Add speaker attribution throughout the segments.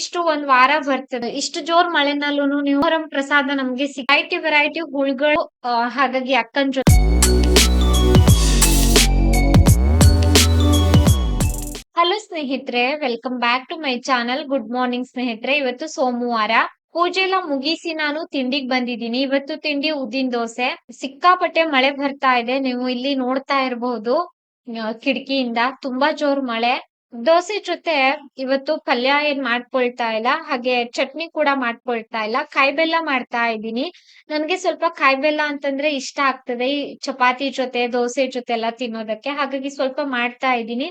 Speaker 1: ಇಷ್ಟು ಒಂದ್ ವಾರ ಬರ್ತದೆ. ಇಷ್ಟು ಜೋರ್ ಮಳೆನಲ್ಲೂ ನೀವು ಹೊರಂ ಪ್ರಸಾದ ನಮ್ಗೆ ವೆರೈಟಿ ವೆರೈಟಿ ಹುಳುಗಳು ಹಾಗಾಗಿ ಅಕ್ಕನ್ ಜೊತೆ ಹಲೋ ಸ್ನೇಹಿತರೆ welcome back to my channel good morning ಸ್ನೇಹಿತರೆ. ಇವತ್ತು ಸೋಮವಾರ. ಪೂಜೆ ಎಲ್ಲ ಮುಗಿಸಿ ನಾನು ತಿಂಡಿಗ್ ಬಂದಿದ್ದೀನಿ. ಇವತ್ತು ತಿಂಡಿ ಉದ್ದಿನ ದೋಸೆ. ಸಿಕ್ಕಾಪಟ್ಟೆ ಮಳೆ ಬರ್ತಾ ಇದೆ. ನೀವು ಇಲ್ಲಿ ನೋಡ್ತಾ ಇರಬಹುದು ಕಿಟಕಿಯಿಂದ ತುಂಬಾ ಜೋರ್ ಮಳೆ. ದೋಸೆ ಜೊತೆ ಇವತ್ತು ಪಲ್ಯ ಏನ್ ಮಾಡ್ಕೊಳ್ತಾ ಇಲ್ಲ, ಹಾಗೆ ಚಟ್ನಿ ಕೂಡ ಮಾಡ್ಕೊಳ್ತಾ ಇಲ್ಲ ಕಾಯಿ ಬೆಲ್ಲ ಮಾಡ್ತಾ ಇದ್ದೀನಿ. ನನ್ಗೆ ಸ್ವಲ್ಪ ಕಾಯಿ ಬೆಲ್ಲ ಅಂತಂದ್ರೆ ಇಷ್ಟ ಆಗ್ತದೆ, ಈ ಚಪಾತಿ ಜೊತೆ, ದೋಸೆ ಜೊತೆ ಎಲ್ಲ ತಿನ್ನೋದಕ್ಕೆ. ಹಾಗಾಗಿ ಸ್ವಲ್ಪ ಮಾಡ್ತಾ ಇದ್ದೀನಿ.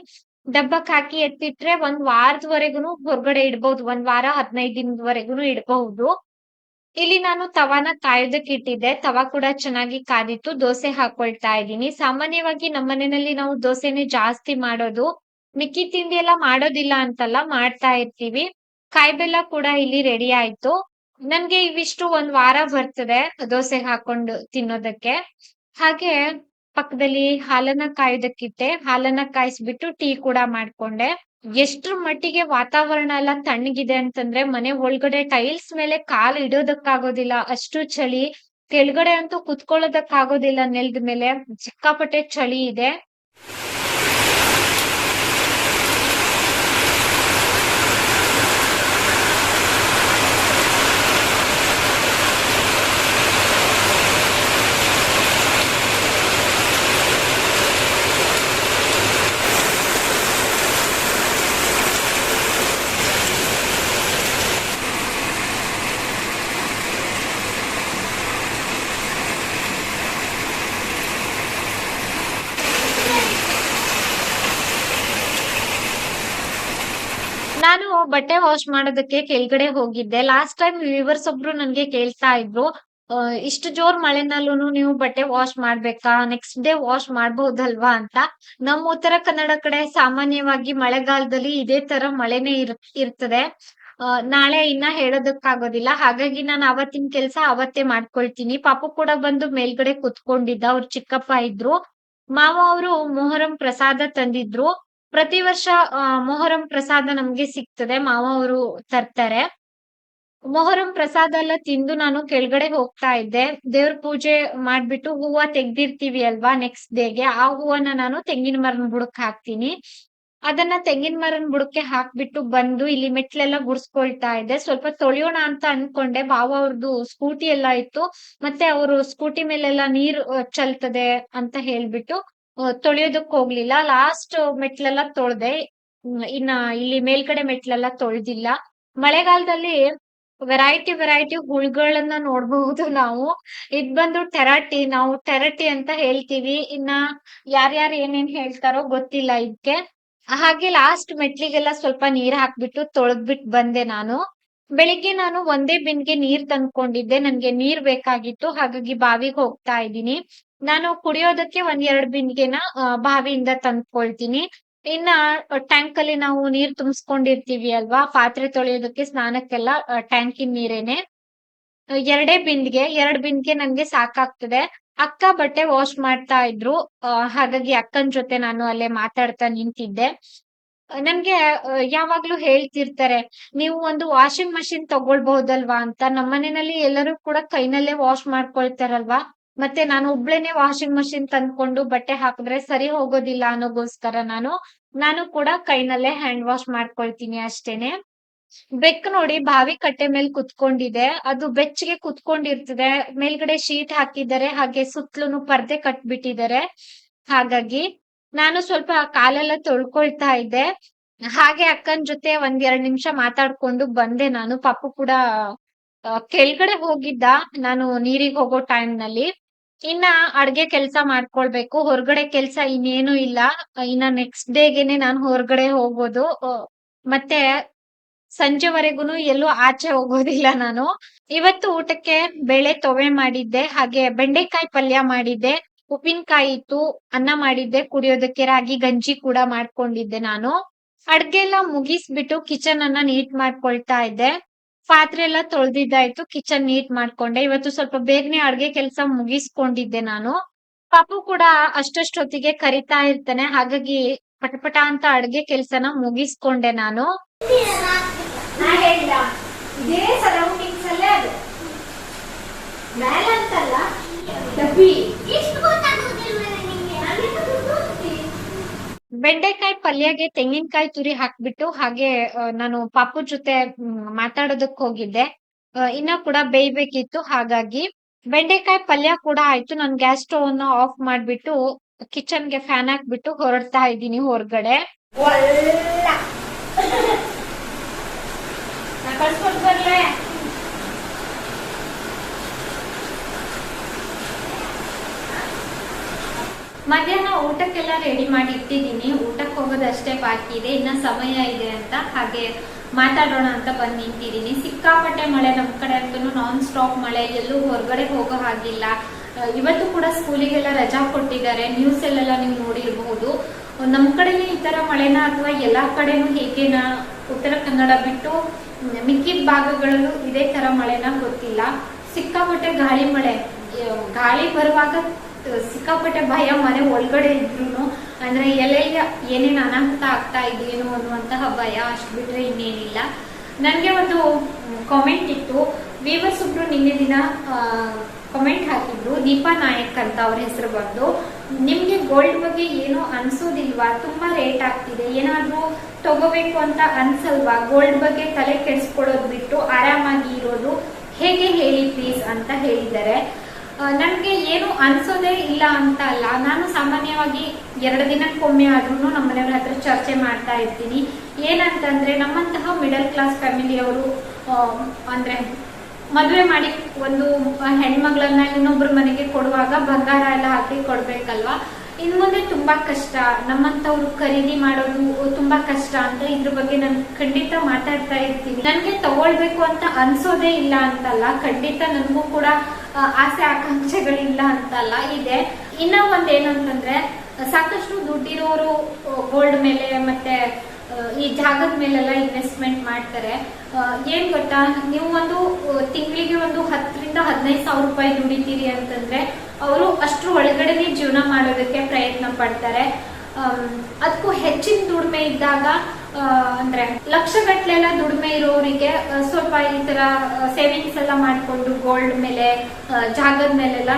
Speaker 1: ಡಬ್ಬಕ್ ಹಾಕಿ ಎತ್ತಿಟ್ರೆ ಒಂದ್ ವಾರದವರೆಗೂ ಹೊರಗಡೆ ಇಡ್ಬಹುದು ಒಂದ್ ವಾರ ಹದಿನೈದು ದಿನದವರೆಗೂ ಇಡಬಹುದು. ಇಲ್ಲಿ ನಾನು ತವಾನ ಕಾಯೋದಕ್ಕೆ ಇಟ್ಟಿದ್ದೆ, ತವಾ ಕೂಡ ಚೆನ್ನಾಗಿ ಕಾದಿತ್ತು, ದೋಸೆ ಹಾಕೊಳ್ತಾ ಇದ್ದೀನಿ. ಸಾಮಾನ್ಯವಾಗಿ ನಮ್ಮನೆಯಲ್ಲಿ ನಾವು ದೋಸೆನೆ ಜಾಸ್ತಿ ಮಾಡೋದು. ಮಿಕ್ಕಿ ತಿಂಡಿ ಎಲ್ಲ ಮಾಡೋದಿಲ್ಲ ಅಂತಲ್ಲ ಮಾಡ್ತಾ ಇರ್ತೀವಿ. ಕಾಯಿ ಬೆಲ್ಲ ಕೂಡ ಇಲ್ಲಿ ರೆಡಿ ಆಯ್ತು. ನನ್ಗೆ ಇವಿಷ್ಟು ಒಂದ್ ವಾರ ಬರ್ತದೆ ದೋಸೆ ಹಾಕೊಂಡು ತಿನ್ನೋದಕ್ಕೆ. ಹಾಗೆ ಪಕ್ಕದಲ್ಲಿ ಹಾಲನ್ನ ಕಾಯೋದಕ್ಕಿಟ್ಟೆ. ಹಾಲನ್ನ ಕಾಯಿಸ್ಬಿಟ್ಟು ಟೀ ಕೂಡ ಮಾಡ್ಕೊಂಡೆ. ಎಷ್ಟ್ರ ಮಟ್ಟಿಗೆ ವಾತಾವರಣ ಎಲ್ಲ ತಣ್ಣಗಿದೆ ಅಂತಂದ್ರೆ ಮನೆ ಒಳಗಡೆ ಟೈಲ್ಸ್ ಮೇಲೆ ಕಾಲ್ ಇಡೋದಕ್ಕಾಗೋದಿಲ್ಲ. ಅಷ್ಟು ಚಳಿ. ಕೆಳಗಡೆ ಅಂತೂ ಕುತ್ಕೊಳ್ಳೋದಕ್ಕಾಗೋದಿಲ್ಲ ನೆಲದ ಮೇಲೆ. ಸಿಕ್ಕಾಪಟ್ಟೆ ಚಳಿ ಇದೆ ನಾನು ವಾಶ್ ಮಾಡೋದಕ್ಕೆ ಕೆಳಗಡೆ ಹೋಗಿದ್ದೆ. ಲಾಸ್ಟ್ ಟೈಮ್ ವಿವರ್ಸ್ ಒಬ್ರು ನನ್ಗೆ ಕೇಳ್ತಾ ಇದ್ರು ಇಷ್ಟು ಜೋರ್ ಮಳೆನಲ್ಲೂ ನೀವು ಬಟ್ಟೆ ವಾಶ್ ಮಾಡ್ಬೇಕಾ? ನೆಕ್ಸ್ಟ್ ಡೇ ವಾಶ್ ಮಾಡಬಹುದಲ್ವಾ ಅಂತ. ನಮ್ಮ ಉತ್ತರ ಕನ್ನಡ ಕಡೆ ಸಾಮಾನ್ಯವಾಗಿ ಮಳೆಗಾಲದಲ್ಲಿ ಇದೇ ತರ ಮಳೆನೇ ಇರ್, ಇರ್ತದೆ. ನಾಳೆ ಇನ್ನ ಹೇಳೋದಕ್ಕಾಗೋದಿಲ್ಲ. ಹಾಗಾಗಿ ನಾನು ಅವತ್ತಿನ ಕೆಲಸ ಅವತ್ತೇ ಮಾಡ್ಕೊಳ್ತೀನಿ. ಪಾಪು ಕೂಡ ಬಂದು ಮೇಲ್ಗಡೆ ಕುತ್ಕೊಂಡಿದ್ದ. ಅವ್ರ ಚಿಕ್ಕಪ್ಪ ಇದ್ರು. ಮಾವ ಅವರು ಮೊಹರಂ ಪ್ರಸಾದ ತಂದಿದ್ರು. ಪ್ರತಿ ವರ್ಷ ಮೊಹರಂ ಪ್ರಸಾದ ನಮ್ಗೆ ಸಿಗ್ತದೆ. ಮಾವ ಅವರು ತರ್ತಾರೆ. ಮೊಹರಂ ಪ್ರಸಾದ ಎಲ್ಲ ತಿಂದು ನಾನು ಕೆಳಗಡೆ ಹೋಗ್ತಾ ಇದ್ದೆ. ದೇವ್ರ ಪೂಜೆ ಮಾಡ್ಬಿಟ್ಟು ಹೂವ ತೆಗ್ದಿರ್ತೀವಿ ಅಲ್ವಾ ನೆಕ್ಸ್ಟ್ ಡೇಗೆ ಆ ಹೂವನ್ನ ನಾನು ತೆಂಗಿನ ಮರನ ಬುಡಕ್ ಹಾಕ್ತೀನಿ. ಅದನ್ನ ತೆಂಗಿನ ಮರನ ಬುಡಕ್ಕೆ ಹಾಕ್ಬಿಟ್ಟು ಬಂದು ಇಲ್ಲಿ ಮೆಟ್ಲೆಲ್ಲ ಗುಡ್ಸ್ಕೊಳ್ತಾ ಇದ್ದೆ. ಸ್ವಲ್ಪ ತೊಳೆಯೋಣ ಅಂತ ಅನ್ಕೊಂಡೆ. ಬಾವ ಅವ್ರದ್ದು ಸ್ಕೂಟಿ ಎಲ್ಲ ಇತ್ತು. ಮತ್ತೆ ಅವರು ಸ್ಕೂಟಿ ಮೇಲೆಲ್ಲ ನೀರ್ ಚಲ್ತದೆ ಅಂತ ಹೇಳ್ಬಿಟ್ಟು ತೊಳೆಯೋದಕ್ ಹೋಗ್ಲಿಲ್ಲ. ಲಾಸ್ಟ್ ಮೆಟ್ಲೆಲ್ಲ ತೊಳ್ದೆ ಇನ್ನ ಇಲ್ಲಿ ಮೇಲ್ಗಡೆ ಮೆಟ್ಲೆಲ್ಲ ತೊಳ್ದಿಲ್ಲ. ಮಳೆಗಾಲದಲ್ಲಿ ವೆರೈಟಿ ವೆರೈಟಿ ಹುಳುಗಳನ್ನ ನೋಡ್ಬಹುದು ನಾವು. ಇದ್ ಬಂದು ಟೆರಾಟಿ ನಾವು ಟೆರಟಿ ಅಂತ ಹೇಳ್ತೀವಿ. ಇನ್ನ ಯಾರ್ಯಾರು ಏನೇನ್ ಹೇಳ್ತಾರೋ ಗೊತ್ತಿಲ್ಲ ಇದಕ್ಕೆ ಹಾಗೆ ಲಾಸ್ಟ್ ಮೆಟ್ಲಿಗೆಲ್ಲ ಸ್ವಲ್ಪ ನೀರ್ ಹಾಕ್ಬಿಟ್ಟು ತೊಳೆದ್ಬಿಟ್ಟು ಬಂದೆ ನಾನು. ಬೆಳಿಗ್ಗೆ ನಾನು ಒಂದೇ ಬಿನ್ಗೆ ನೀರ್ ತಂದ್ಕೊಂಡಿದ್ದೆ. ನನ್ಗೆ ನೀರ್ ಬೇಕಾಗಿತ್ತು. ಹಾಗಾಗಿ ಬಾವಿಗೆ ಹೋಗ್ತಾ ಇದ್ದೀನಿ. ನಾನು ಕುಡಿಯೋದಕ್ಕೆ ಒಂದ್ ಎರಡ್ ಬಿಂದಿಗೆನ ಬಾವಿಯಿಂದ ತಂದ್ಕೊಳ್ತೀನಿ. ಇನ್ನ ಟ್ಯಾಂಕ್ ಅಲ್ಲಿ ನಾವು ನೀರ್ ತುಂಬಿಸ್ಕೊಂಡಿರ್ತೀವಿ ಅಲ್ವಾ? ಪಾತ್ರೆ ತೊಳೆಯೋದಕ್ಕೆ ಸ್ನಾನಕ್ಕೆಲ್ಲ ಟ್ಯಾಂಕಿನ ನೀರೇನೆ. ಎರಡೇ ಬಿಂದಿಗೆ, ಎರಡ್ ಬಿಂದಿಗೆ ನನ್ಗೆ ಸಾಕಾಗ್ತದೆ. ಅಕ್ಕ ಬಟ್ಟೆ ವಾಶ್ ಮಾಡ್ತಾ ಇದ್ರು. ಹಾಗಾಗಿ ಅಕ್ಕನ್ ಜೊತೆ ನಾನು ಅಲ್ಲೇ ಮಾತಾಡ್ತಾ ನಿಂತಿದ್ದೆ. ನನ್ಗೆ ಯಾವಾಗ್ಲೂ ಹೇಳ್ತಿರ್ತಾರೆ, ನೀವು ಒಂದು ವಾಷಿಂಗ್ ಮಷಿನ್ ತಗೊಳ್ಬಹುದಲ್ವಾ? ಅಂತ. ನಮ್ಮನೆಯಲ್ಲಿ ಎಲ್ಲರೂ ಕೂಡ ಕೈನಲ್ಲೇ ವಾಶ್ ಮಾಡ್ಕೊಳ್ತಾರಲ್ವಾ? ಮತ್ತೆ ನಾನು ಒಬ್ಳೇನೆ ವಾಷಿಂಗ್ ಮಷಿನ್ ತಂದ್ಕೊಂಡು ಬಟ್ಟೆ ಹಾಕಿದ್ರೆ ಸರಿ ಹೋಗೋದಿಲ್ಲ ಅನ್ನೋಗೋಸ್ಕರ ನಾನು ನಾನು ಕೂಡ ಕೈನಲ್ಲೇ ಹ್ಯಾಂಡ್ ವಾಶ್ ಮಾಡ್ಕೊಳ್ತೀನಿ ಅಷ್ಟೇನೆ. ಬೆಕ್ ನೋಡಿ ಬಾವಿ ಕಟ್ಟೆ ಮೇಲೆ ಕುತ್ಕೊಂಡಿದೆ. ಅದು ಬೆಚ್ಚಗೆ ಕುತ್ಕೊಂಡಿರ್ತದೆ. ಮೇಲ್ಗಡೆ ಶೀಟ್ ಹಾಕಿದ್ದಾರೆ. ಹಾಗೆ ಸುತ್ತಲೂ ಪರ್ದೆ ಕಟ್ಬಿಟ್ಟಿದ್ದಾರೆ. ಹಾಗಾಗಿ ನಾನು ಸ್ವಲ್ಪ ಕಾಲೆಲ್ಲ ತೊಳ್ಕೊಳ್ತಾ ಇದ್ದೆ. ಹಾಗೆ ಅಕ್ಕನ ಜೊತೆ ಒಂದ್ ಎರಡ್ ನಿಮಿಷ ಮಾತಾಡ್ಕೊಂಡು ಬಂದೆ ನಾನು. ಪಾಪು ಕೂಡ ಕೆಳಗಡೆ ಹೋಗಿದ್ದ. ನಾನು ನೀರಿಗೆ ಹೋಗೋ ಟೈಮ್ನಲ್ಲಿ. ಇನ್ನ ಅಡ್ಗೆ ಕೆಲ್ಸ ಮಾಡ್ಕೊಳ್ಬೇಕು. ಹೊರಗಡೆ ಕೆಲ್ಸ ಇನ್ನೇನು ಇಲ್ಲ. ಇನ್ನ ನೆಕ್ಸ್ಟ್ ಡೇಗೆನೆ ನಾನು ಹೊರಗಡೆ ಹೋಗೋದು ಮತ್ತೆ ಸಂಜೆವರೆಗೂನು ಎಲ್ಲೂ ಆಚೆ ಹೋಗೋದಿಲ್ಲ ನಾನು. ಇವತ್ತು ಊಟಕ್ಕೆ ಬೇಳೆ ತೊವೆ ಮಾಡಿದ್ದೆ. ಹಾಗೆ ಬೆಂಡೆಕಾಯಿ ಪಲ್ಯ ಮಾಡಿದ್ದೆ. ಉಪ್ಪಿನಕಾಯಿ ಇತ್ತು, ಅನ್ನ ಮಾಡಿದ್ದೆ, ಕುಡಿಯೋದಕ್ಕೆ ರಾಗಿ, ಗಂಜಿ ಕೂಡ ಮಾಡ್ಕೊಂಡಿದ್ದೆ ನಾನು. ಅಡ್ಗೆ ಎಲ್ಲ ಮುಗಿಸ್ಬಿಟ್ಟು ಕಿಚನ್ ಅನ್ನ ನೀಟ್ ಮಾಡ್ಕೊಳ್ತಾ ಇದ್ದೆ. ಪಾತ್ರೆ ಎಲ್ಲ ತೊಳೆದಿದ್ದಾಯ್ತು ಕಿಚನ್ ನೀಟ್ ಮಾಡ್ಕೊಂಡೆ. ಇವತ್ತು ಸ್ವಲ್ಪ ಬೇಗನೆ ಅಡ್ಗೆ ಕೆಲಸ ಮುಗಿಸ್ಕೊಂಡಿದ್ದೆ ನಾನು. ಪಾಪು ಕೂಡ ಅಷ್ಟಷ್ಟೊತ್ತಿಗೆ ಕರಿತಾ ಇರ್ತಾನೆ ಹಾಗಾಗಿ ಪಟಪಟ ಅಂತ ಅಡ್ಗೆ ಕೆಲ್ಸನ ಮುಗಿಸ್ಕೊಂಡೆ ನಾನು. ಅಲ್ಲೇ ಅದು. ಮೇಲಂತಲ್ಲ ಬೆಂಡೆಕಾಯಿ ಪಲ್ಯಗೆ ತೆಂಗಿನಕಾಯಿ ತುರಿ ಹಾಕ್ಬಿಟ್ಟು ಹಾಗೆ ನಾನು ಪಾಪು ಜೊತೆ ಮಾತಾಡೋದಕ್ ಹೋಗಿದ್ದೆ. ಇನ್ನ ಕೂಡ ಬೇಯ್ಬೇಕಿತ್ತು. ಹಾಗಾಗಿ ಬೆಂಡೆಕಾಯಿ ಪಲ್ಯ ಕೂಡ ಆಯ್ತು. ನಾನು ಗ್ಯಾಸ್ ಸ್ಟವ್ ಅನ್ನ ಆಫ್ ಮಾಡ್ಬಿಟ್ಟು ಕಿಚನ್ಗೆ ಫ್ಯಾನ್ ಹಾಕ್ಬಿಟ್ಟು ಹೊರಡ್ತಾ ಇದ್ದೀನಿ ಹೊರಗಡೆ. ಬರ್ಲೆ. ಮಧ್ಯಾಹ್ನ ಊಟಕ್ಕೆಲ್ಲ ರೆಡಿ ಮಾಡಿ ಇಟ್ಟಿದ್ದೀನಿ. ಊಟಕ್ಕೆ ಹೋಗೋದಷ್ಟೇ ಬಾಕಿ ಇದೆ. ಇನ್ನ ಸಮಯ ಇದೆ ಅಂತ ಹಾಗೆ ಮಾತಾಡೋಣ ಅಂತ ಬಂದು ನಿಂತಿದ್ದೀನಿ. ಸಿಕ್ಕಾಪಟ್ಟೆ ಮಳೆ ನಮ್ ಕಡೆ ಅಂತೂ ನಾನ್ ಸ್ಟಾಪ್ ಮಳೆ. ಎಲ್ಲೂ ಹೊರಗಡೆ ಹೋಗೋ ಹಾಗಿಲ್ಲ. ಇವತ್ತು ಕೂಡ ಸ್ಕೂಲಿಗೆಲ್ಲ ರಜಾ ಕೊಟ್ಟಿದ್ದಾರೆ. ನ್ಯೂಸ್ ಅಲ್ಲೆಲ್ಲ ನೀವು ನೋಡಿರಬಹುದು ನಮ್ ಕಡೆನೇ ಈ ತರ ಮಳೆನ ಅಥವಾ ಎಲ್ಲಾ ಕಡೆನೂ ಹೇಗೇನ ಉತ್ತರ ಕನ್ನಡ ಬಿಟ್ಟು ಮಿಕ್ಕಿದ ಭಾಗಗಳಲ್ಲೂ ಇದೇ ತರ ಮಳೆನ ಗೊತ್ತಿಲ್ಲ. ಸಿಕ್ಕಾಪಟ್ಟೆ ಗಾಳಿ ಮಳೆ. ಗಾಳಿ ಬರುವಾಗ ಸಿಕ್ಕಾಪಟ್ಟೆ ಭಯ ಮನೆ ಒಳಗಡೆ ಇದ್ರು ಅಂದ್ರೆ ಎಲ್ಲೆಲ್ಲ ಏನೇನು ಅನಾಹುತ ಆಗ್ತಾ ಇದೆಯೇನೋ ಅನ್ನುವಂತಹ ಭಯ ಅಷ್ಟು ಬಿಟ್ರೆ ಇನ್ನೇನಿಲ್ಲ. ನನ್ಗೆ ಒಂದು ಕಾಮೆಂಟ್ ಇತ್ತು. ವೀವರ್ಸ್ ಒಬ್ರು ನಿನ್ನೆ ದಿನ ಕಾಮೆಂಟ್ ಹಾಕಿದ್ರು. ದೀಪಾ ನಾಯಕ್ ಅಂತ ಅವ್ರ ಹೆಸರು ಬಂದು, ನಿಮ್ಗೆ ಗೋಲ್ಡ್ ಬಗ್ಗೆ ಏನು ಅನ್ಸೋದಿಲ್ವಾ? ತುಂಬಾ ರೇಟ್ ಆಗ್ತಿದೆ. ಏನಾದ್ರೂ ತಗೋಬೇಕು ಅಂತ ಅನ್ಸಲ್ವಾ? ಗೋಲ್ಡ್ ಬಗ್ಗೆ ತಲೆ ಕೆಡಿಸ್ಕೊಳ್ಳೋದು ಬಿಟ್ಟು ಆರಾಮಾಗಿ ಇರೋದು? ಹೇಗೆ ಹೇಳಿ ಪ್ಲೀಸ್ ಅಂತ ಹೇಳಿದ್ದಾರೆ. ನನಗೆ ಏನು ಅನ್ಸೋದೇ ಇಲ್ಲ ಅಂತ ಅಲ್ಲ. ನಾನು ಸಾಮಾನ್ಯವಾಗಿ ಎರಡು ದಿನಕ್ಕೊಮ್ಮೆ ಆದ್ರೂ ನಮ್ಮ ಮನೆಯವ್ರ ಹತ್ರ ಚರ್ಚೆ ಮಾಡ್ತಾ ಇರ್ತೀನಿ. ಏನಂತಂದ್ರೆ ನಮ್ಮಂತಹ ಮಿಡಲ್ ಕ್ಲಾಸ್ ಫ್ಯಾಮಿಲಿಯವರು ಅಂದ್ರೆ ಮದುವೆ ಮಾಡಿ ಒಂದು ಹೆಣ್ಮಗಳನ್ನ ಇನ್ನೊಬ್ರು ಮನೆಗೆ ಕೊಡುವಾಗ ಬಂಗಾರ ಎಲ್ಲ ಹಾಕಿ ಕೊಡ್ಬೇಕಲ್ವಾ? ಇನ್ ಮುಂದೆ ತುಂಬಾ ಕಷ್ಟ. ನಮ್ಮಂತವ್ರು ಖರೀದಿ ಮಾಡೋದು ತುಂಬಾ ಕಷ್ಟ ಅಂತ ಇದ್ರ ಬಗ್ಗೆ ನಾನು ಖಂಡಿತ ಮಾತಾಡ್ತಾ ಇರ್ತೀನಿ. ನನ್ಗೆ ತಗೊಳ್ಬೇಕು ಅಂತ ಅನ್ಸೋದೇ ಇಲ್ಲ ಅಂತಲ್ಲ. ಖಂಡಿತ ನನಗೂ ಕೂಡ ಆಸೆ ಆಕಾಂಕ್ಷೆಗಳಿಲ್ಲ ಅಂತಲ್ಲ. ಇದೆ. ಇನ್ನ ಒಂದ್ ಏನಂತಂದ್ರೆ ಸಾಕಷ್ಟು ದುಡ್ಡಿರೋರು ಗೋಲ್ಡ್ ಮೇಲೆ ಮತ್ತೆ ಈ ಜಾಗದ ಮೇಲೆಲ್ಲ ಇನ್ವೆಸ್ಟ್ಮೆಂಟ್ ಮಾಡ್ತಾರೆ. ಏನ್ ಗೊತ್ತಾ? ನೀವು ಒಂದು ತಿಂಗಳಿಗೆ ಒಂದು ಹತ್ತರಿಂದ ಹದಿನೈದು ಸಾವಿರ ರೂಪಾಯಿ ದುಡಿತೀರಿ ಅಂತಂದ್ರೆ, ಅವರು ಅಷ್ಟ್ರ ಒಳಗಡೆನೆ ಜೀವನ ಮಾಡೋದಕ್ಕೆ ಪ್ರಯತ್ನ ಪಡ್ತಾರೆ. ಅದಕ್ಕೂ ಹೆಚ್ಚಿನ ದುಡಿಮೆ ಇದ್ದಾಗ ಅಂದ್ರೆ ಲಕ್ಷಗಟ್ಲೆಲ್ಲ ದುಡಿಮೆ ಇರೋರಿಗೆ ಸ್ವಲ್ಪ ಈ ತರ ಸೇವಿಂಗ್ಸ್ ಎಲ್ಲ ಮಾಡಿಕೊಂಡು ಗೋಲ್ಡ್ ಮೇಲೆ ಜಾಗದ ಮೇಲೆಲ್ಲ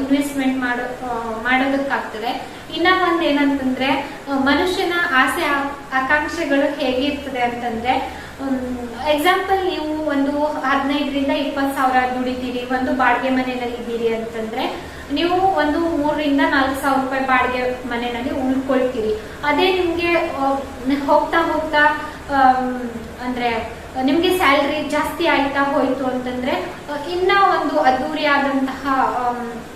Speaker 1: ಇನ್ವೆಸ್ಟ್ಮೆಂಟ್ ಮಾಡೋ ಮಾಡೋದಕ್ಕಾಗ್ತದೆ. ಇನ್ನ ಒಂದ್ ಏನಂತಂದ್ರೆ ಮನುಷ್ಯನ ಆಸೆ ಆಕಾಂಕ್ಷೆಗಳು ಹೇಗಿರ್ತದೆ ಅಂತಂದ್ರೆ ಎಕ್ಸಾಂಪಲ್ ನೀವು ಒಂದು ಹದಿನೈದರಿಂದ ಇಪ್ಪತ್ತು ಸಾವಿರ ದುಡಿತೀರಿ ಒಂದು ಬಾಡಿಗೆ ಮನೆಯಲ್ಲಿ ಇದ್ದೀರಿ ಅಂತಂದ್ರೆ ನೀವು ಒಂದು ಮೂರರಿಂದ ನಾಲ್ಕು ಸಾವಿರ ರೂಪಾಯಿ ಬಾಡಿಗೆ ಮನೆಯಲ್ಲಿ ಉಳ್ಕೊಳ್ತೀರಿ. ಅದೇ ನಿಮ್ಗೆ ಹೋಗ್ತಾ ಹೋಗ್ತಾ ಅಂದ್ರೆ ನಿಮ್ಗೆ ಸ್ಯಾಲ್ರಿ ಜಾಸ್ತಿ ಆಯ್ತಾ ಹೋಯ್ತು ಅಂತಂದ್ರೆ ಇನ್ನ ಒಂದು ಅದ್ದೂರಿ ಆದಂತಹ ಆಮ್, ಆ,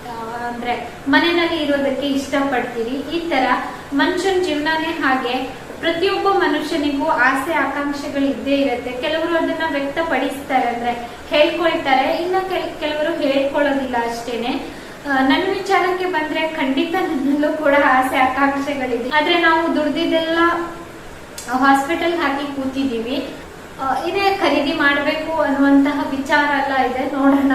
Speaker 1: ಅಂದ್ರೆ ಮನೆಯಲ್ಲಿ ಇರೋದಕ್ಕೆ ಇಷ್ಟಪಡ್ತೀರಿ. ಈ ತರ ಮನುಷ್ಯನ ಜೀವನನೇ ಹಾಗೆ ಪ್ರತಿಯೊಬ್ಬ ಮನುಷ್ಯನಿಗೂ ಆಸೆ, ಆಕಾಂಕ್ಷೆಗಳು ಇದ್ದೇ ಇರುತ್ತೆ. ಕೆಲವರು ಅದನ್ನ ವ್ಯಕ್ತಪಡಿಸ್ತಾರೆ ಅಂದ್ರೆ ಹೇಳ್ಕೊಳ್ತಾರೆ. ಇನ್ನ ಕೆಲವರು ಹೇಳ್ಕೊಳ್ಳೋದಿಲ್ಲ ಅಷ್ಟೇನೆ. ನನ್ನ ವಿಚಾರಕ್ಕೆ ಬಂದ್ರೆ ಖಂಡಿತ ನನ್ನಲ್ಲೂ ಕೂಡ ಆಸೆ, ಆಕಾಂಕ್ಷೆಗಳಿದೆ. ಆದ್ರೆ ನಾವು ದುಡ್ದಿದ್ದೆಲ್ಲ ಹಾಸ್ಪಿಟಲ್ ಹಾಕಿ ಕೂತಿದೀವಿ ಇದೇ ಖರೀದಿ ಮಾಡಬೇಕು ಅನ್ನುವಂತಹ ವಿಚಾರ ಎಲ್ಲ ಇದೆ. ನೋಡೋಣ.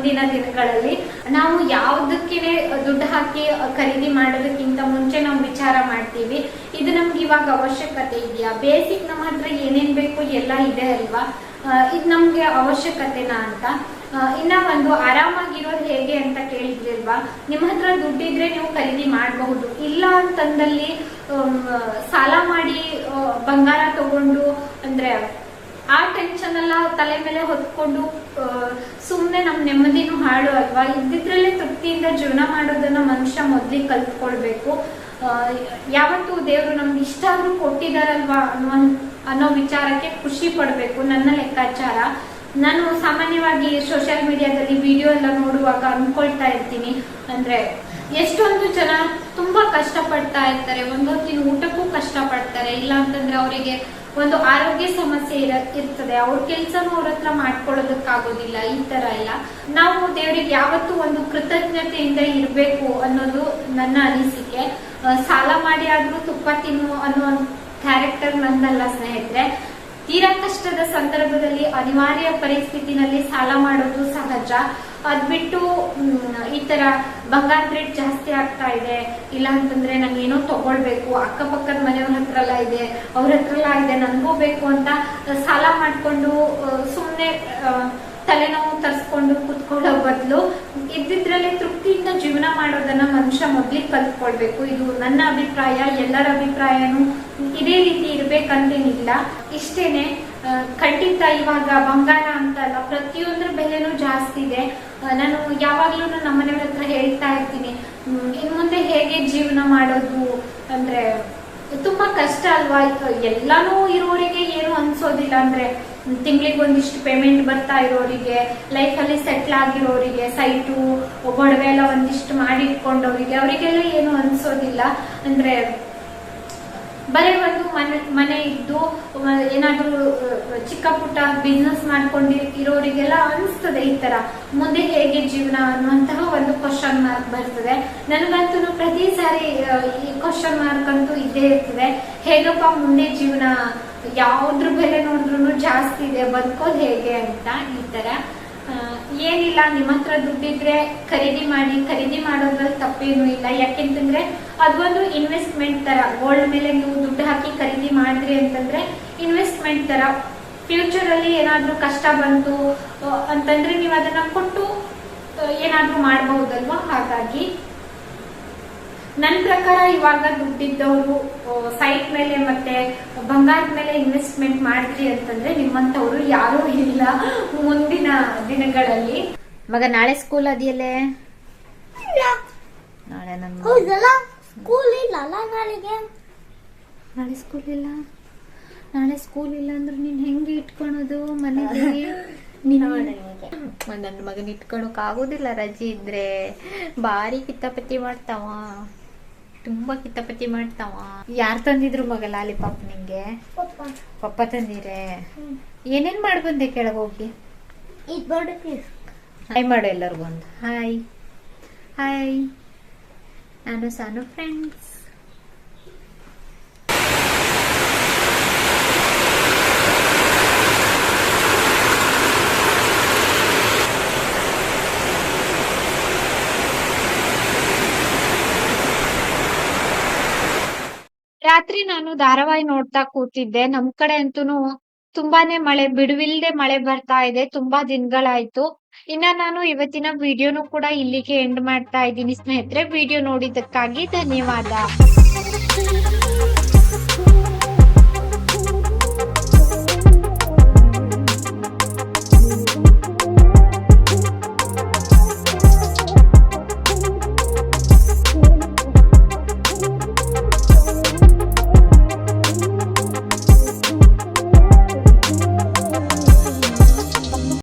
Speaker 1: ಮುಂದಿನ ದಿನಗಳಲ್ಲಿ ನಾವು ಯಾವುದಕ್ಕೆ ದುಡ್ಡು ಹಾಕಿ ಖರೀದಿ ಮಾಡೋದಕ್ಕಿಂತ ಮುಂಚೆ ನಾವು ವಿಚಾರ ಮಾಡ್ತೀವಿ. ಇದು ನಮ್ಗೆ ಇವಾಗ ಅವಶ್ಯಕತೆ ಇದೆಯಾ? ಬೇಸಿಕ್ ನಮ್ಮ ಹತ್ರ ಏನೇನ್ ಬೇಕು ಎಲ್ಲ ಇದೆ ಅಲ್ವಾ? ಇದು ನಮ್ಗೆ ಅವಶ್ಯಕತೆನಾ ಅಂತ? ಇನ್ನ ಒಂದು ಆರಾಮಾಗಿರೋದು ಹೇಗೆ ಅಂತ ಕೇಳಿದ್ರಲ್ವಾ ನಿಮ್ಮ ಹತ್ರ ದುಡ್ಡಿದ್ರೆ ನೀವು ಖರೀದಿ ಮಾಡಬಹುದು. ಇಲ್ಲ ಅಂತಂದಲ್ಲಿ ಸಾಲ ಮಾಡಿ ಬಂಗಾರ ತಗೊಂಡು ಅಂದ್ರೆ ಆ ಟೆನ್ಷನ್ ಎಲ್ಲ ತಲೆ ಮೇಲೆ ಹೊತ್ಕೊಂಡು ಸುಮ್ಮನೆ ನಮ್ಮ ನೆಮ್ಮದಿನೂ ಹಾಳು ಅಲ್ವಾ? ಇದ್ದಿದ್ರಲ್ಲೇ ತೃಪ್ತಿಯಿಂದ ಜೀವನ ಮಾಡೋದನ್ನ ಮನುಷ್ಯ ಮೊದ್ಲಿಗೆ ಕಲ್ತ್ಕೊಳ್ಬೇಕು. ಯಾವತ್ತೂ ದೇವರು ನಮ್ಗೆ ಇಷ್ಟ ಆದ್ರೂ ಕೊಟ್ಟಿದಾರಲ್ವಾ ಅನ್ನೋ ಅನ್ನೋ ವಿಚಾರಕ್ಕೆ ಖುಷಿ ಪಡಬೇಕು ನನ್ನ ಲೆಕ್ಕಾಚಾರ. ನಾನು ಸಾಮಾನ್ಯವಾಗಿ ಸೋಷಿಯಲ್ ಮೀಡಿಯಾದಲ್ಲಿ ವಿಡಿಯೋ ಎಲ್ಲ ನೋಡುವಾಗ ಅನ್ಕೊಳ್ತಾ ಇರ್ತೀನಿ. ಅಂದ್ರೆ ಎಷ್ಟೊಂದು ಜನ ತುಂಬಾ ಕಷ್ಟ ಪಡ್ತಾ ಇರ್ತಾರೆ ಒಂದೊತ್ತಿನ ಊಟಕ್ಕೂ ಕಷ್ಟ ಪಡ್ತಾರೆ ಇಲ್ಲ ಅಂತಂದ್ರೆ ಅವರಿಗೆ ಒಂದು ಆರೋಗ್ಯ ಸಮಸ್ಯೆ ಇರ, ಇರ್ತದೆ. ಅವ್ರ ಕೆಲ್ಸನೂ ಅವ್ರ ಹತ್ರ ಮಾಡ್ಕೊಳ್ಳೋದಕ್ಕಾಗೋದಿಲ್ಲ, ಈ ತರ ಎಲ್ಲ. ನಾವು ದೇವರಿಗೆ ಯಾವತ್ತೂ ಒಂದು ಕೃತಜ್ಞತೆಯಿಂದ ಇರಬೇಕು ಅನ್ನೋದು ನನ್ನ ಅನಿಸಿಕೆ. ಸಾಲ ಮಾಡಿ ಆದ್ರೂ ತುಪ್ಪ ತಿನ್ನು ಅನ್ನೋ ಕ್ಯಾರೆಕ್ಟರ್ ನನ್ನಲ್ಲ ಸ್ನೇಹಿತರೆ. ತೀರಾ ಕಷ್ಟದ ಸಂದರ್ಭದಲ್ಲಿ ಅನಿವಾರ್ಯ ಪರಿಸ್ಥಿತಿನಲ್ಲಿ ಸಾಲ ಮಾಡೋದು ಸಹಜ. ಅದ್ ಬಿಟ್ಟು ಮ್, ಈ ತರ ಬಂಗಾರದ ರೇಟ್ ಜಾಸ್ತಿ ಆಗ್ತಾ ಇದೆ. ಇಲ್ಲ ಅಂತಂದ್ರೆ ನಂಗೆ ಏನೋ ತಗೊಳ್ಬೇಕು. ಅಕ್ಕಪಕ್ಕದ ಮನೆಯವ್ರ ಹತ್ರ ಎಲ್ಲ ಇದೆ. ಅವ್ರ ಹತ್ರ ಎಲ್ಲ ಇದೆ. ನನಗೂ ಬೇಕು ಅಂತ ಸಾಲ ಮಾಡ್ಕೊಂಡು ಸುಮ್ಮನೆ ತಲೆನೋವು ತರಿಸ್ಕೊಂಡು ಕುತ್ಕೊಳ್ಳೋ ಬದಲು ಇದ್ದಿದ್ರಲ್ಲಿ ತೃಪ್ತಿಯಿಂದ ಜೀವನ ಮಾಡೋದನ್ನ ಮನುಷ್ಯ ಮೊದ್ಲಿಗೆ ಕಲ್ತ್ಕೊಳ್ಬೇಕು. ಇದು ನನ್ನ ಅಭಿಪ್ರಾಯ ಎಲ್ಲರ ಅಭಿಪ್ರಾಯನೂ ಇದೇ ರೀತಿ ಇರ್ಬೇಕಂತೇನಿಲ್ಲ. ಇಷ್ಟೇನೆ. ಖಂಡಿತ ಇವಾಗ ಬಂಗಾರ ಅಂತ ಅಲ್ಲ, ಪ್ರತಿಯೊಂದ್ರ ಬೆಲೆನೂ ಜಾಸ್ತಿ ಇದೆ. ನಾನು ಯಾವಾಗ್ಲೂ ನಮ್ಮ ಮನೆಯವ್ರ ಹತ್ರ ಹೇಳ್ತಾ ಇರ್ತೀನಿ. ಇನ್ ಮುಂದೆ ಹೇಗೆ ಜೀವನ ಮಾಡೋದು ಅಂದ್ರೆ ತುಂಬಾ ಕಷ್ಟ ಅಲ್ವಾ? ಎಲ್ಲಾನೂ ಇರೋರಿಗೆ ಏನು ಅನ್ಸೋದಿಲ್ಲ. ಅಂದ್ರೆ ತಿಂಗಳಿಗೆ ಒಂದಿಷ್ಟು ಪೇಮೆಂಟ್ ಬರ್ತಾ ಇರೋರಿಗೆ ಲೈಫ್ ಅಲ್ಲಿ ಸೆಟ್ಲ್ ಆಗಿರೋರಿಗೆ ಸೈಟು ಒಡವೆ ಎಲ್ಲ ಒಂದಿಷ್ಟು ಮಾಡಿ ಇಟ್ಕೊಂಡವರಿಗೆ ಅವರಿಗೆಲ್ಲ ಏನು ಅನ್ಸೋದಿಲ್ಲ. ಅಂದ್ರೆ ಬರೀ ಒಂದು ಮನೆ ಮನೆ ಇದ್ದು ಏನಾದರೂ ಚಿಕ್ಕ ಪುಟ್ಟ ಬಿಸ್ನೆಸ್ ಮಾಡ್ಕೊಂಡು ಇರೋರಿಗೆಲ್ಲ ಅನಿಸ್ತದೆ ಈ ತರ. ಮುಂದೆ ಹೇಗೆ ಜೀವನ ಅನ್ನುವಂತಹ ಒಂದು ಕ್ವಶನ್ ಮಾರ್ಕ್ ಬರ್ತದೆ. ನನಗಂತೂ ಪ್ರತಿ ಸಾರಿ ಈ ಕ್ವಶನ್ ಮಾರ್ಕ್ ಅಂತೂ ಇದ್ದೇ ಇರ್ತದೆ. ಹೇಗಪ್ಪ ಮುಂದೆ ಜೀವನ? ಯಾವ್ದ್ರ ಬೆಲೆ ನೋಡಿದ್ರು ಜಾಸ್ತಿ ಇದೆ ಬದುಕೋದು ಹೇಗೆ ಅಂತ ಈ ತರ. ಏನಿಲ್ಲ, ನಿಮ್ಮ ಹತ್ರ ದುಡ್ಡಿದ್ರೆ ಖರೀದಿ ಮಾಡಿ, ಖರೀದಿ ಮಾಡೋದ್ರಲ್ಲಿ ತಪ್ಪೇನು ಇಲ್ಲ. ಯಾಕೆಂತಂದ್ರೆ ಅದೊಂದು ಇನ್ವೆಸ್ಟ್ಮೆಂಟ್ ತರ ಗೋಲ್ಡ್ ಮೇಲೆ ನೀವು ದುಡ್ಡು ಹಾಕಿ ಖರೀದಿ ಮಾಡಿದ್ರಿ ಅಂತಂದ್ರೆ ಇನ್ವೆಸ್ಟ್ಮೆಂಟ್ ತರ. ಫ್ಯೂಚರ್ ಅಲ್ಲಿ ಏನಾದ್ರೂ ಕಷ್ಟ ಬಂತು ಅಂತಂದ್ರೆ ನೀವು ಅದನ್ನ ಕೊಟ್ಟು ಏನಾದ್ರೂ ಮಾಡಬಹುದಲ್ವಾ? ಹಾಗಾಗಿ ನನ್ನ ಪ್ರಕಾರ ಇವಾಗ ದುಡ್ಡಿದ್ದವರು ಸೈಟ್ ಮೇಲೆ ಮತ್ತೆ ಬಂಗಾರದ ಮೇಲೆ ಇನ್ವೆಸ್ಟ್ಮೆಂಟ್ ಮಾಡಿದ್ರಿ ಅಂತಂದ್ರೆ ನಿಮ್ಮಂತವ್ರು ಯಾರೂ ಇಲ್ಲ ಮುಂದಿನ ದಿನಗಳಲ್ಲಿ. ಮಗ ನಾಳೆ ಸ್ಕೂಲ್ ಅದಿಯಲ್ಲೇ? ನಾಳೆ ನನ್ನ
Speaker 2: ಸ್ಕೂಲ್ ಇಲ್ಲ ನಾಳೆಗೆ?
Speaker 1: ನಾಳೆ ಸ್ಕೂಲ್ ಇಲ್ಲ. ನಾಳೆ ಸ್ಕೂಲ್ ಇಲ್ಲ ಅಂದ್ರೆ ನೀನ್ ಹೆಂಗೆ ಇಟ್ಕೊಳೋದು ಮನೆಯಲ್ಲಿ ನನ್ನ ಮಗನ ಇಟ್ಕೊಳಕ್ ಆಗೋದಿಲ್ಲ ರಜೆ ಇದ್ರೆ. ಬಾರಿ ಕಿತ್ತಾಪತಿ ಮಾಡ್ತಾವ. ತುಂಬಾ ಕಿತ್ತಪತಿ ಮಾಡ್ತಾವ. ಯಾರ್ ತಂದಿದ್ರು ಮಗ ಲಾಲಿಪಾಪ್ ನಿಂಗೆ? ಪಪ್ಪ. ತಂದಿರೆ? ಏನೇನ್ ಮಾಡ್ಬಂದೆ ಕೆಳಗೆ ಹೋಗಿ
Speaker 2: ಇದು ಬರ್ಡ್ ಪ್ಲೀಸ್
Speaker 1: ಹಾಯ್ ಮಾಡು ಎಲ್ಲರಿಗೂ ಒಂದು ಹಾಯ್ ಹಾಯ್ ನಾನು ಸಾನು ಫ್ರೆಂಡ್ಸ್ ರಾತ್ರಿ ನಾನು ಧಾರಾವಾಹಿ ನೋಡ್ತಾ ಕೂತಿದ್ದೆ. ನಮ್ ಕಡೆ ಅಂತೂ ತುಂಬಾನೇ ಮಳೆ, ಬಿಡುವಿಲ್ದೆ ಮಳೆ ಬರ್ತಾ ಇದೆ. ತುಂಬಾ ದಿನಗಳಾಯ್ತು. ಇನ್ನ ನಾನು ಇವತ್ತಿನ ವಿಡಿಯೋನು ಕೂಡ ಇಲ್ಲಿಗೆ ಎಂಡ್ ಮಾಡ್ತಾ ಇದ್ದೀನಿ ಸ್ನೇಹಿತರೆ. ವಿಡಿಯೋ ನೋಡಿದ್ದಕ್ಕಾಗಿ ಧನ್ಯವಾದ.